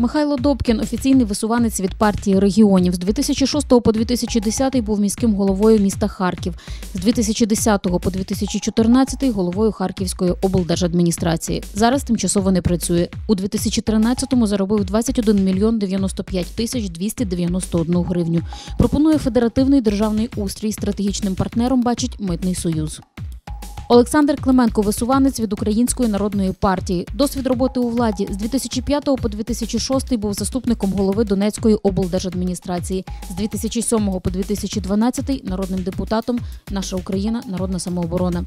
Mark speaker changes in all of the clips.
Speaker 1: Михайло Добкін, офіційний висуванець від партії регіонів. З 2006 по 2010 був міським головою міста Харків. З 2010 по 2014 головою Харківської облдержадміністрації. Зараз тимчасово не працює. У 2013-му заробив 21 мільйон 95 тисяч 291 гривню. Пропонує федеративний державний устрій. Стратегічним партнером бачить митний союз. Олександр Клименко, висуванець від Української народної партії. Досвід роботи у владі з 2005 по 2006 був заступником голови Донецької облдержадміністрації. З 2007 по 2012 народним депутатом Наша Україна народна самооборона.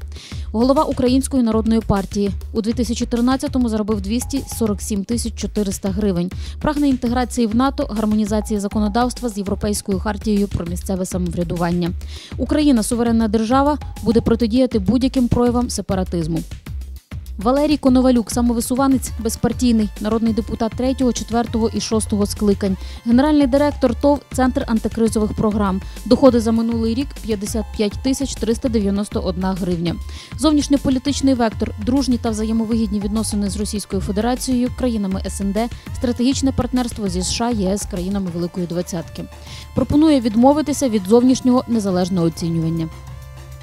Speaker 1: Голова Української народної партії у 2013-му заробив 247 тисяч 400 гривень. Прагне інтеграції в НАТО, гармонізації законодавства з європейською хартією про місцеве самоврядування. Україна суверенна держава буде протидіяти будь-яким проявам сепаратизму. Валерій Коновалюк, самовисуванець, безпартійний, народний депутат 3, 4 і 6 скликань, генеральний директор ТОВ Центр антикризових програм. Доходи за минулий рік 55 тисяч 391 гривня. Зовнішньополітичний вектор, дружні та взаємовигідні відносини з Російською Федерацією, країнами СНД, стратегічне партнерство зі США, ЄС, країнами Великої Двадцятки. Пропонує відмовитися від зовнішнього незалежного оцінювання.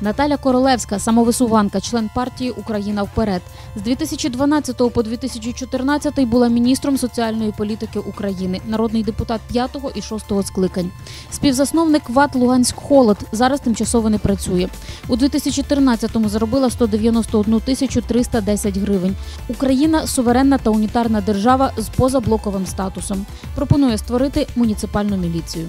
Speaker 1: Наталя Королевська, самовисуванка, член партії Україна вперед. З 2012 по 2014 була міністром соціальної політики України, народний депутат 5 і 6 скликань. Співзасновник ВАТ Луганськ Холод зараз тимчасово не працює. У 2013-му заробила 191 тисячу 310 гривень. Україна суверенна та унітарна держава з позаблоковим статусом. Пропонує створити муніципальну міліцію.